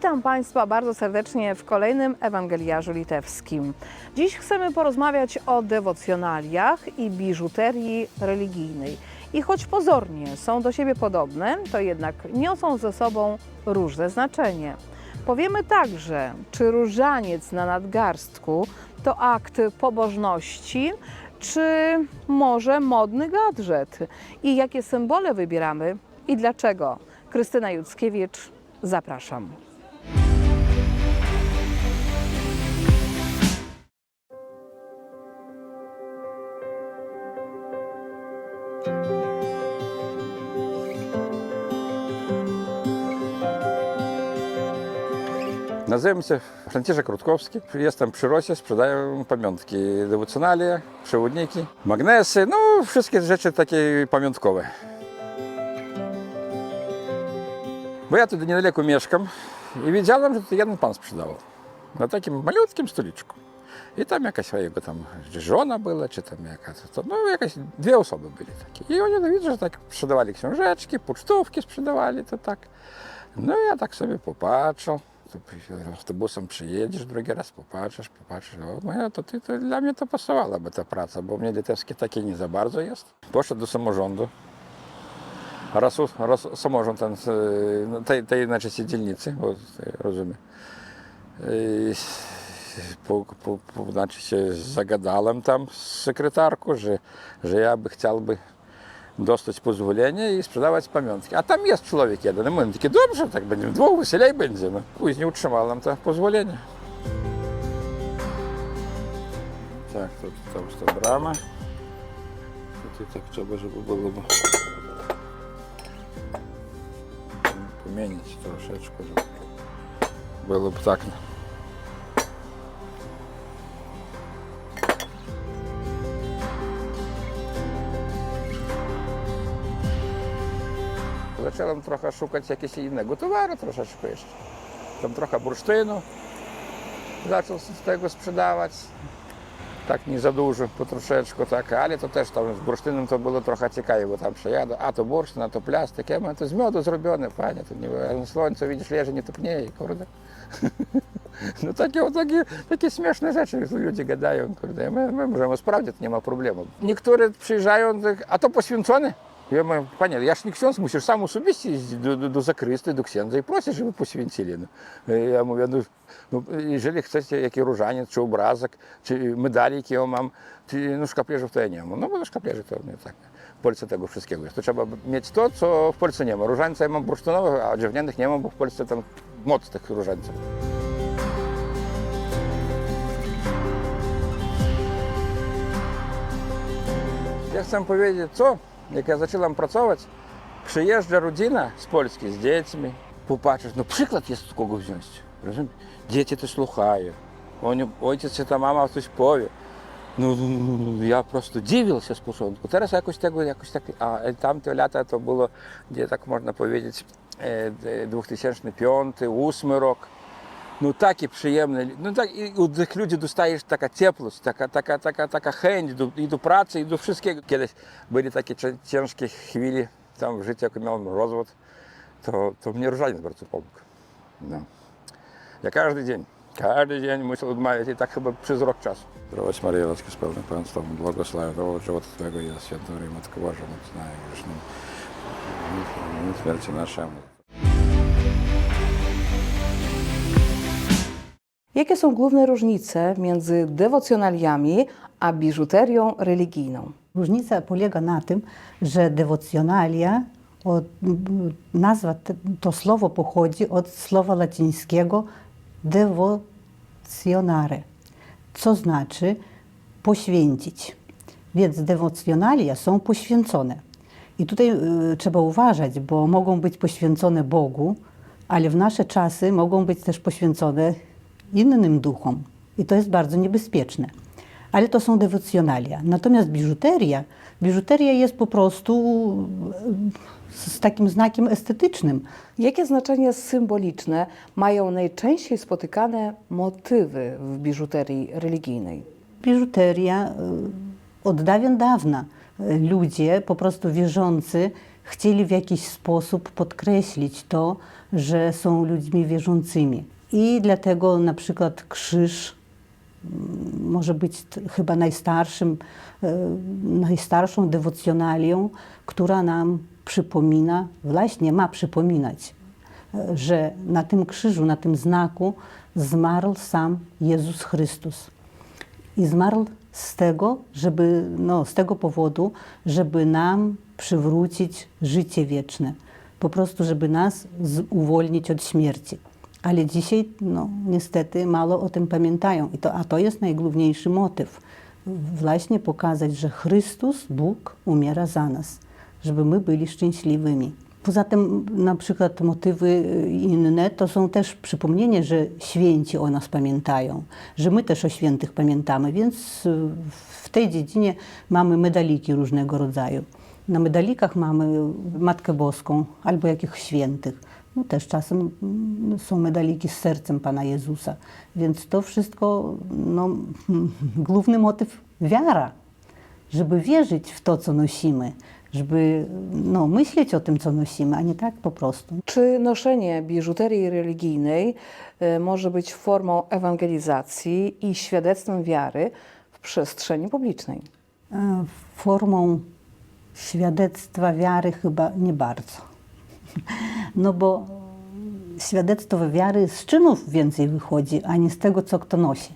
Witam Państwa bardzo serdecznie w kolejnym Ewangeliarzu Litewskim. Dziś chcemy porozmawiać o dewocjonaliach i biżuterii religijnej. I choć pozornie są do siebie podobne, to jednak niosą ze sobą różne znaczenie. Powiemy także, czy różaniec na nadgarstku to akt pobożności, czy może modny gadżet? I jakie symbole wybieramy i dlaczego? Krystyna Juckiewicz, zapraszam. Nazywam się Franciszek Rutkowski. Jestem przy Rosie, sprzedaję pamiątki dewocjonalie, przewodniki, magnesy, no wszystkie rzeczy takie pamiątkowe. Bo ja tu niedaleko mieszkam i widziałem, że to jeden pan sprzedawał na takim malutkim stoliczku. I tam jakaś jego tam żona była, czy tam jakaś, to, no jakaś dwie osoby byli takie. I oni no, widzę, że tak sprzedawali książeczki, pocztówki sprzedawali, to tak. No autobusem przyjedziesz, drugi raz popatrzysz, popatrzysz, o, no to, ty, to dla mnie to pasowałaby ta praca, bo mnie litewskie takie nie za bardzo jest. Poszedł do samorządu, raz, raz samorząd ten, z, no, tej, tej znaczy dzielnicy, bo rozumiem. I po, po, po, znaczy się zagadałem tam z sekretarką, że, że ja by chciałby dostać pozwolenie i sprzedawać pamiątki. A tam jest człowiek jeden. I my takie, dobrze, tak będziemy dwóch, weselej będzie. No. Później utrzymałem to pozwolenie. Tak, to, to już ta brama. Tutaj tak trzeba, żeby było by pomienić troszeczkę, żeby było tak. Zacząłem trochę szukać jakiegoś innego towaru troszeczkę jeszcze. Tam trochę bursztynu zaczął z tego sprzedawać. Tak nie za dużo, po troszeczkę tak, ale to też tam z bursztynem to było trochę ciekawie, bo tam przejadę, a to bursztyn, a to plastik, ja mówię, to z miodu zrobione, panie, to nie, na słońcu widzisz, leży, nie topnieje, kurde. No takie, takie, takie śmieszne rzeczy ludzie gadają, kurde, my, my możemy sprawdzić, nie ma problemu. Niektóre przyjeżdżają, tak, a to poświęcone? Ja mówię, panie, ja ж nie ksiądz, musisz sam osobiście iść do, do, do zakrysty, do księdza i prosić, żeby poświęcili. No. Ja mówię, no, no, jeżeli chcecie jakiś różaniec, czy obrazek, czy medali, jakie ja mam, czy, no szkaplerzów to ja nie mam. No bo szkaplerzy to nie tak. W Polsce tego wszystkiego jest. To trzeba mieć to, co w Polsce nie ma. Różańca ja mam bursztynowych, a drewnianych nie mam, bo w Polsce tam moc tych różańców. Ja chcę powiedzieć, co? як я зачала працювати, приїжджа родина з Польщі з дітьми, побачиш, ну приклад є з кого взяти. Діти то слухають, отець та мама хтось пові. Ну, ну, ну, ну, я просто дивився спочатку. Зараз якось так, якось так, а е, там ті лята то було, де так можна повідати, 2005, 2008 рік. Rok. No takie przyjemne, no tak i od tych ludzi dostajesz taka ciepłość, taka, taka, taka, taka chęć do, i do pracy, i do wszystkiego. Kiedyś byli takie cie- ciężkie chwile tam w życiu, jak miałem rozwód, to, to mnie różaniec bardzo pomógł. No. Ja każdy dzień, każdy dzień musiał odmawiać i tak chyba przez rok czasu. Zdrowaś Maryja, łaski z pełnym Pan z Tobą, błogosławię Tobą, żywota Twojego jest świętą Maryjo, Matko Boża, módl na grzesznym, i śmierci naszemu. Jakie są główne różnice między dewocjonaliami a biżuterią religijną? Różnica polega na tym, że dewocjonalia, od, nazwa, to słowo pochodzi od słowa łacińskiego devocjonare, co znaczy poświęcić. Więc dewocjonalia są poświęcone. I tutaj y, trzeba uważać, bo mogą być poświęcone Bogu, ale w nasze czasy mogą być też poświęcone innym duchom. I to jest bardzo niebezpieczne. Ale to są dewocjonalia. Natomiast biżuteria, biżuteria jest po prostu y, z takim znakiem estetycznym. Jakie znaczenie symboliczne mają najczęściej spotykane motywy w biżuterii religijnej? Biżuteria y, od dawien dawna y, ludzie po prostu wierzący chcieli w jakiś sposób podkreślić to, że są ludźmi wierzącymi. I dlatego na przykład krzyż mm, może być chyba najstarszym, e, najstarszą dewocjonalią, która nam przypomina, właśnie ma przypominać, e, że na tym krzyżu, na tym znaku zmarł sam Jezus Chrystus. I zmarł z tego, żeby, no, z tego powodu, żeby nam przywrócić życie wieczne. Po prostu, żeby nas uwolnić od śmierci. Ale dzisiaj, no, niestety, mało o tym pamiętają. I to, a to jest najgłówniejszy motyw. Właśnie pokazać, że Chrystus, Bóg, umiera za nas, żeby my byli szczęśliwymi. Poza tym, na przykład motywy y, inne to są też przypomnienie, że święci o nas pamiętają, że my też o świętych pamiętamy, więc y, w tej dziedzinie mamy medaliki różnego rodzaju. Na medalikach mamy Matkę Boską albo jakichś świętych. No też czasem mm, są medaliki z sercem Pana Jezusa. Więc to wszystko, no, główny motyw wiara żeby wierzyć w to, co nosimy, żeby no, myśleć o tym, co nosimy, a nie tak po prostu. Czy noszenie biżuterii religijnej y, może być formą ewangelizacji i świadectwem wiary w przestrzeni publicznej? E, Formą świadectwa wiary chyba nie bardzo. No bo świadectwo wiary z czynów więcej wychodzi, a nie z tego, co kto nosi.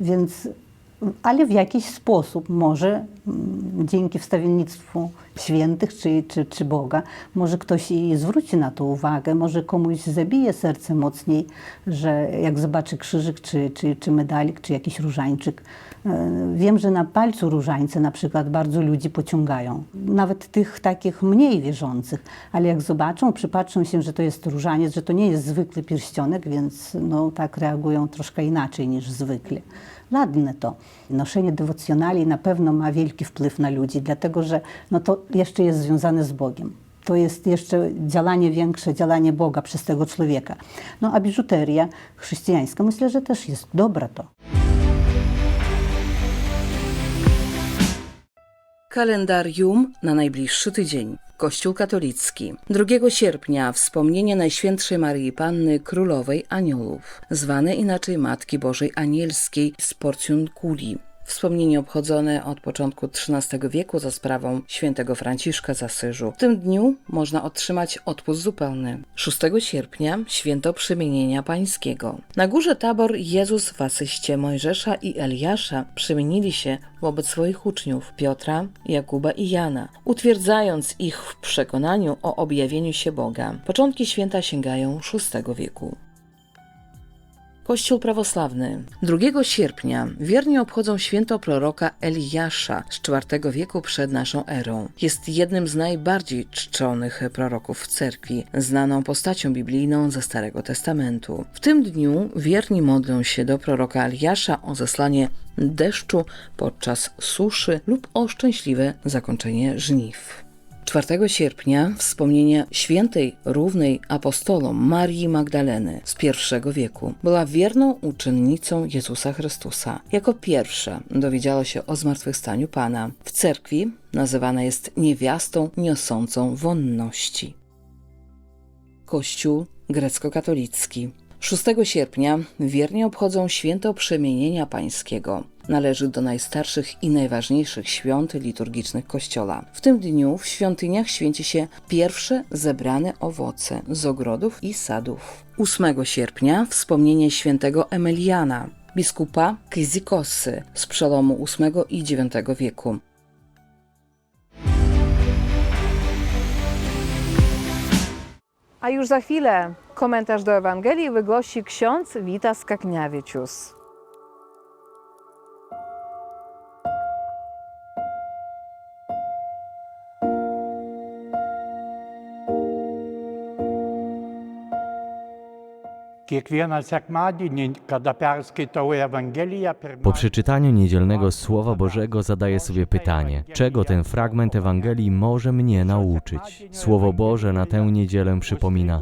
Więc, ale w jakiś sposób może mm, dzięki wstawiennictwu świętych czy, czy, czy Boga, może ktoś i zwróci na to uwagę, może komuś zabije serce mocniej, że jak zobaczy krzyżyk, czy, czy, czy medalik, czy jakiś różańczyk. E, Wiem, że na palcu różańce na przykład bardzo ludzi pociągają. Nawet tych takich mniej wierzących, ale jak zobaczą, przypatrzą się, że to jest różaniec, że to nie jest zwykły pierścionek, więc no, tak reagują troszkę inaczej niż zwykle. Ładne to. Noszenie dewocjonali na pewno ma wielki wpływ na ludzi, dlatego że no, to jeszcze jest związane z Bogiem. To jest jeszcze działanie większe, działanie Boga przez tego człowieka. No a biżuteria chrześcijańska myślę, że też jest dobra to. Kalendarium na najbliższy tydzień. Kościół katolicki. 2 sierpnia wspomnienie Najświętszej Maryi Panny Królowej Aniołów, zwane inaczej Matki Bożej Anielskiej z Porciunkuli. Wspomnienie obchodzone od początku XIII wieku za sprawą świętego Franciszka z Asyżu. W tym dniu można otrzymać odpust zupełny. 6 sierpnia święto przemienienia pańskiego. Na górze Tabor Jezus w asyście Mojżesza i Eliasza przemienili się wobec swoich uczniów Piotra, Jakuba i Jana, utwierdzając ich w przekonaniu o objawieniu się Boga. Początki święta sięgają VI wieku. Kościół prawosławny. 2 sierpnia wierni obchodzą święto proroka Eliasza z IV wieku przed naszą erą. Jest jednym z najbardziej czczonych proroków w cerkwi, znaną postacią biblijną ze Starego Testamentu. W tym dniu wierni modlą się do proroka Eliasza o zesłanie deszczu podczas suszy lub o szczęśliwe zakończenie żniw. 4 sierpnia wspomnienie świętej równej apostolom Marii Magdaleny z I wieku. Była wierną uczennicą Jezusa Chrystusa. Jako pierwsza dowiedziała się o zmartwychwstaniu Pana. W cerkwi nazywana jest niewiastą niosącą wonności. Kościół grecko-katolicki. 6 sierpnia wiernie obchodzą święto przemienienia pańskiego. Należy do najstarszych i najważniejszych świąt liturgicznych Kościoła. W tym dniu w świątyniach święci się pierwsze zebrane owoce z ogrodów i sadów. 8 sierpnia wspomnienie świętego Emeliana, biskupa Kyzikosy z przełomu VIII i IX wieku. A już za chwilę komentarz do Ewangelii wygłosi ksiądz Witas Kakniawiecius. Po przeczytaniu niedzielnego Słowa Bożego zadaję sobie pytanie, czego ten fragment Ewangelii może mnie nauczyć. Słowo Boże na tę niedzielę przypomina: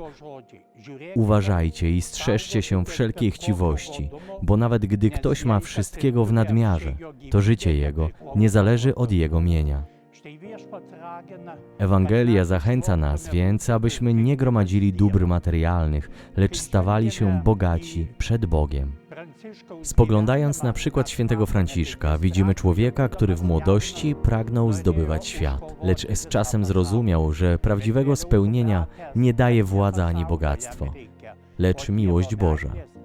Uważajcie i strzeżcie się wszelkiej chciwości, bo nawet gdy ktoś ma wszystkiego w nadmiarze, to życie jego nie zależy od jego mienia. Ewangelia zachęca nas więc, abyśmy nie gromadzili dóbr materialnych, lecz stawali się bogaci przed Bogiem. Spoglądając na przykład świętego Franciszka, widzimy człowieka, który w młodości pragnął zdobywać świat, lecz z czasem zrozumiał, że prawdziwego spełnienia nie daje władza ani bogactwo, lecz miłość Boża.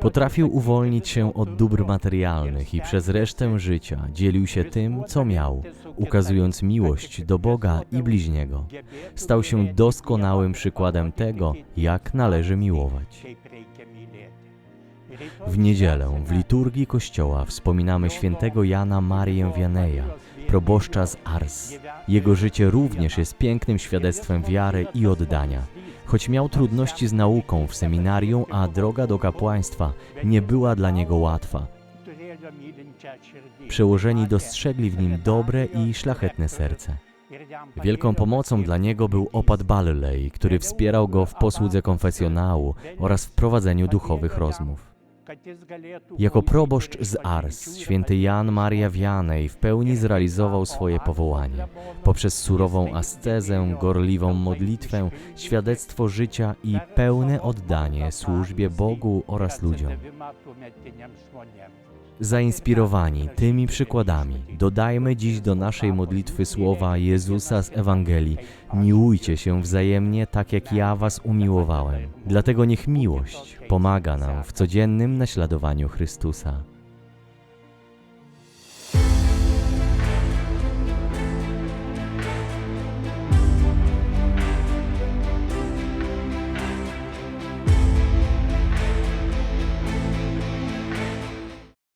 Potrafił uwolnić się od dóbr materialnych i przez resztę życia dzielił się tym, co miał, ukazując miłość do Boga i bliźniego. Stał się doskonałym przykładem tego, jak należy miłować. W niedzielę w liturgii Kościoła wspominamy świętego Jana Marię Wianeja, proboszcza z Ars. Jego życie również jest pięknym świadectwem wiary i oddania. Choć miał trudności z nauką w seminarium, a droga do kapłaństwa nie była dla niego łatwa. Przełożeni dostrzegli w nim dobre i szlachetne serce. Wielką pomocą dla niego był opat Balley, który wspierał go w posłudze konfesjonału oraz w prowadzeniu duchowych rozmów. Jako proboszcz z Ars, święty Jan Maria Vianney w pełni zrealizował swoje powołanie. Poprzez surową ascezę, gorliwą modlitwę, świadectwo życia i pełne oddanie służbie Bogu oraz ludziom. Zainspirowani tymi przykładami, dodajmy dziś do naszej modlitwy słowa Jezusa z Ewangelii: Miłujcie się wzajemnie, tak jak ja was umiłowałem. Dlatego niech miłość pomaga nam w codziennym naśladowaniu Chrystusa.